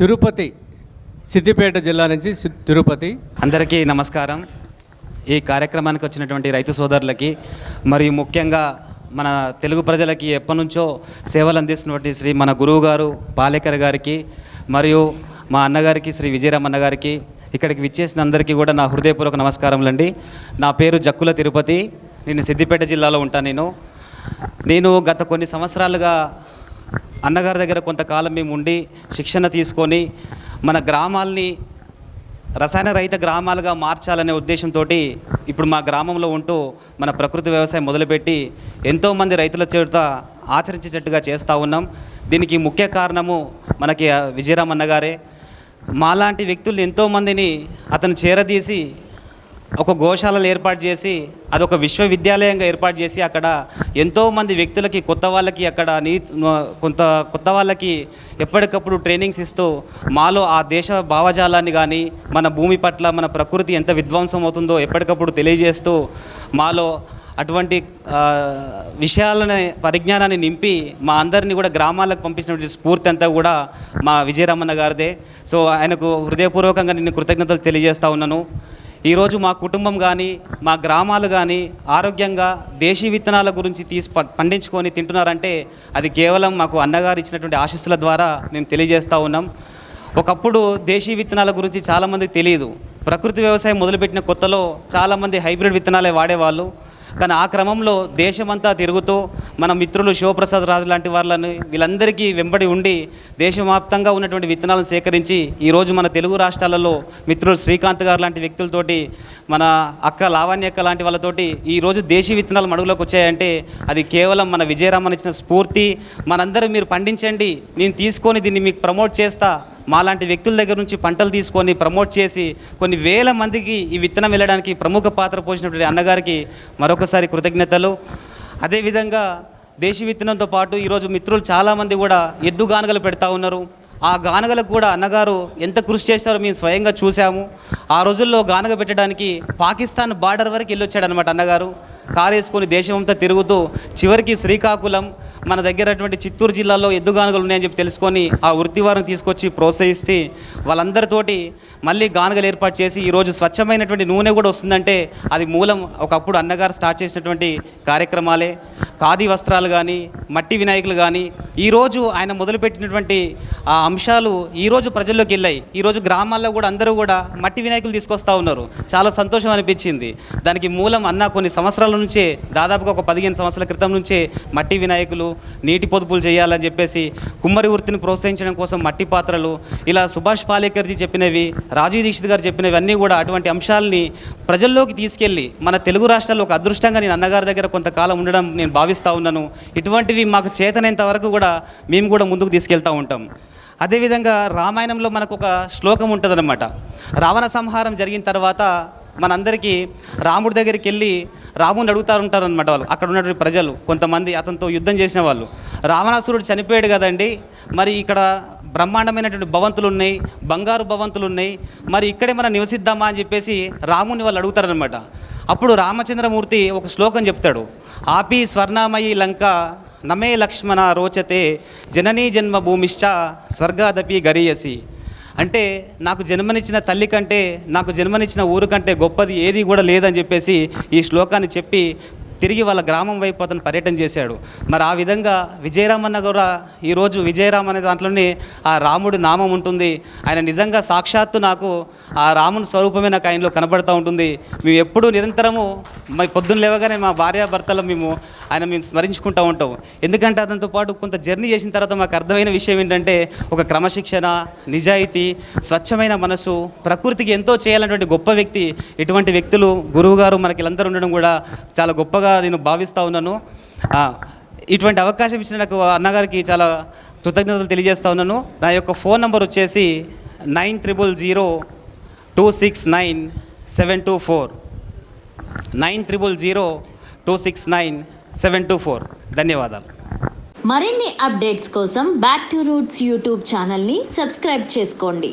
తిరుపతి సిద్దిపేట జిల్లా నుంచి తిరుపతి. అందరికీ నమస్కారం. ఈ కార్యక్రమానికి వచ్చినటువంటి రైతు సోదరులకి మరియు ముఖ్యంగా మన తెలుగు ప్రజలకి ఎప్పటి నుంచో సేవలు అందిస్తున్నటువంటి శ్రీ మన గురువు గారు పాలేకర్ గారికి మరియు మా అన్నగారికి శ్రీ విజయరామ్ అన్నగారికి ఇక్కడికి విచ్చేసిన అందరికీ కూడా నా హృదయపూర్వక నమస్కారములండి. నా పేరు జక్కుల తిరుపతి. నేను సిద్దిపేట జిల్లాలో ఉంటాను నేను. నేను గత కొన్ని సంవత్సరాలుగా అన్నగారి దగ్గర కొంతకాలం మేము ఉండి శిక్షణ తీసుకొని మన గ్రామాల్ని రసాయన రహిత గ్రామాలుగా మార్చాలనే ఉద్దేశంతో ఇప్పుడు మా గ్రామంలో ఉంటూ మన ప్రకృతి వ్యవసాయం మొదలుపెట్టి ఎంతోమంది రైతుల చేత ఆచరించేటట్టుగా చేస్తూ ఉన్నాం. దీనికి ముఖ్య కారణము మనకి ఆ విజయరామ్ అన్నగారే మాలాంటి వ్యక్తులు ఎంతోమందిని అతను చేరదీసి ఒక గోశాలలు ఏర్పాటు చేసి అదొక విశ్వవిద్యాలయంగా ఏర్పాటు చేసి అక్కడ ఎంతోమంది వ్యక్తులకి కొత్త వాళ్ళకి అక్కడ నీ కొంత కొత్త వాళ్ళకి ఎప్పటికప్పుడు ట్రైనింగ్స్ ఇస్తూ మాలో ఆ దేశ భావజాలాన్ని కానీ మన భూమి పట్ల మన ప్రకృతి ఎంత విధ్వంసం అవుతుందో ఎప్పటికప్పుడు తెలియజేస్తూ మాలో అటువంటి విషయాలని పరిజ్ఞానాన్ని నింపి మా అందరినీ కూడా గ్రామాలకు పంపించినటువంటి స్ఫూర్తి అంతా కూడా మా విజయరమణ గారిదే. సో ఆయనకు హృదయపూర్వకంగా నేను కృతజ్ఞతలు తెలియజేస్తా ఉన్నాను. ఈరోజు మా కుటుంబం కానీ మా గ్రామాలు కానీ ఆరోగ్యంగా దేశీ విత్తనాల గురించి తీసి పండించుకొని తింటున్నారంటే అది కేవలం మాకు అన్నగారు ఇచ్చినటువంటి ఆశస్సుల ద్వారా మేము తెలియజేస్తూ ఉన్నాం. ఒకప్పుడు దేశీ విత్తనాల గురించి చాలామంది తెలియదు. ప్రకృతి వ్యవసాయం మొదలుపెట్టిన కొత్తలో చాలామంది హైబ్రిడ్ విత్తనాలే వాడేవాళ్ళు. కానీ ఆ క్రమంలో దేశమంతా తిరుగుతూ మన మిత్రులు శివప్రసాద్ రాజు లాంటి వాళ్ళని వీళ్ళందరికీ వెంబడి ఉండి దేశవ్యాప్తంగా ఉన్నటువంటి విత్తనాలను సేకరించి ఈరోజు మన తెలుగు రాష్ట్రాలలో మిత్రులు శ్రీకాంత్ గారు లాంటి వ్యక్తులతోటి మన అక్క లావణ్య అక్క లాంటి వాళ్ళతోటి ఈరోజు దేశీ విత్తనాలు మడుగులోకి వచ్చాయంటే అది కేవలం మన విజయరామన్ ఇచ్చిన స్ఫూర్తి. మనందరూ మీరు పండించండి నేను తీసుకొని దీన్ని మీకు ప్రమోట్ చేస్తా మాలాంటి వ్యక్తుల దగ్గర నుంచి పంటలు తీసుకొని ప్రమోట్ చేసి కొన్ని వేల మందికి ఈ విత్తనం వెళ్ళడానికి ప్రముఖ పాత్ర పోషినటువంటి అన్నగారికి మరొకసారి కృతజ్ఞతలు. అదేవిధంగా దేశీ విత్తనంతో పాటు ఈరోజు మిత్రులు చాలామంది కూడా ఎద్దు గానగలు పెడతా ఉన్నారు. ఆ గానగలకు కూడా అన్నగారు ఎంత కృషి చేశారో మేము స్వయంగా చూసాము ఆ రోజుల్లో గానగ పెట్టడానికి పాకిస్తాన్ బార్డర్ వరకు వెళ్ళొచ్చాడనమాట అన్నగారు. కారు వేసుకొని దేశమంతా తిరుగుతూ చివరికి శ్రీకాకుళం మన దగ్గర అటువంటి చిత్తూరు జిల్లాలో ఎద్దుగానుగలు ఉన్నాయని చెప్పి తెలుసుకొని ఆ వృత్తి వారిని తీసుకొచ్చి ప్రోత్సహిస్తే వాళ్ళందరితోటి మళ్ళీ గానుగలు ఏర్పాటు చేసి ఈరోజు స్వచ్ఛమైనటువంటి నూనె కూడా వస్తుందంటే అది మూలం ఒకప్పుడు అన్నగారు స్టార్ట్ చేసినటువంటి కార్యక్రమాలే. ఖాదీ వస్త్రాలు కానీ మట్టి వినాయకులు కానీ ఈరోజు ఆయన మొదలుపెట్టినటువంటి ఆ అంశాలు ఈరోజు ప్రజల్లోకి వెళ్ళాయి. ఈరోజు గ్రామాల్లో కూడా అందరూ కూడా మట్టి వినాయకులు తీసుకొస్తూ ఉన్నారు. చాలా సంతోషం అనిపించింది. దానికి మూలం అన్న కొన్ని సంవత్సరాల నుంచే దాదాపుగా ఒక పదిహేను సంవత్సరాల క్రితం నుంచే మట్టి వినాయకులు నీటి పొదుపులు చేయాలని చెప్పేసి కుమ్మరి వృత్తిని ప్రోత్సహించడం కోసం మట్టి పాత్రలు ఇలా సుభాష్ పాలేకర్జీ చెప్పినవి రాజీవ్ దీక్షిత్ గారు చెప్పినవి అన్నీ కూడా అటువంటి అంశాలని ప్రజల్లోకి తీసుకెళ్ళి మన తెలుగు రాష్ట్రాల్లో ఒక అదృష్టంగా నేను అన్నగారి దగ్గర కొంతకాలం ఉండడం నేను భావిస్తూ ఉన్నాను. ఇటువంటివి మాకు చేతనంత వరకు కూడా మేము కూడా ముందుకు తీసుకెళ్తూ ఉంటాం. అదేవిధంగా రామాయణంలో మనకు ఒక శ్లోకం ఉంటుందన్నమాట. రావణ సంహారం జరిగిన తర్వాత మనందరికీ రాముడి దగ్గరికి వెళ్ళి రాముని అడుగుతారు ఉంటారనమాట వాళ్ళు. అక్కడ ఉన్నటువంటి ప్రజలు కొంతమంది అతనితో యుద్ధం చేసిన వాళ్ళు. రావణాసురుడు చనిపోయాడు కదండి. మరి ఇక్కడ బ్రహ్మాండమైనటువంటి భవంతులు ఉన్నాయి బంగారు భవంతులు ఉన్నాయి మరి ఇక్కడే మనం నివసిద్దామా అని చెప్పేసి రాముని వాళ్ళు అడుగుతారనమాట అప్పుడు రామచంద్రమూర్తి ఒక శ్లోకం చెప్తాడు. ఆపి స్వర్ణమయి లంక నమే లక్ష్మణ రోచతే జననీ జన్మభూమిశ్చ స్వర్గాదపి గరీయసి. అంటే నాకు జన్మనిచ్చిన తల్లి కంటే నాకు జన్మనిచ్చిన ఊరు కంటే గొప్పది ఏది కూడా లేదని చెప్పేసి ఈ శ్లోకాన్ని చెప్పి తిరిగి వాళ్ళ గ్రామం వైపు అతను పర్యటన చేశాడు. మరి ఆ విధంగా విజయరామన్న కూడా ఈరోజు విజయరామ్ అనే దాంట్లోనే ఆ రాముడి నామం ఉంటుంది. ఆయన నిజంగా సాక్షాత్తు నాకు ఆ రాముని స్వరూపమే నాకు ఆయనలో కనబడుతూ ఉంటుంది. మేము ఎప్పుడూ నిరంతరము మా పొద్దున్న లేవగానే మా భార్యాభర్తలు మేము ఆయన మేము స్మరించుకుంటూ ఉంటాం. ఎందుకంటే అతనితో పాటు కొంత జర్నీ చేసిన తర్వాత మాకు అర్థమైన విషయం ఏంటంటే ఒక క్రమశిక్షణ నిజాయితీ స్వచ్ఛమైన మనసు ప్రకృతికి ఎంతో చేయాలన్నటువంటి గొప్ప వ్యక్తి ఇటువంటి వ్యక్తులు గురువు గారు మనకి వీళ్ళందరూ ఉండడం కూడా చాలా గొప్పగా నేను భావిస్తూ ఉన్నాను. ఇటువంటి అవకాశం ఇచ్చిన నాకు అన్నగారికి చాలా కృతజ్ఞతలు తెలియజేస్తా ఉన్నాను. నా యొక్క ఫోన్ నంబర్ వచ్చేసి nine triple zero two six nine seven two four. Nine triple zero two six nine seven two four. ధన్యవాదాలు. మరిన్ని అప్డేట్స్ కోసం బ్యాక్ టు రూట్స్ యూట్యూబ్ ఛానల్ని సబ్స్క్రైబ్ చేసుకోండి.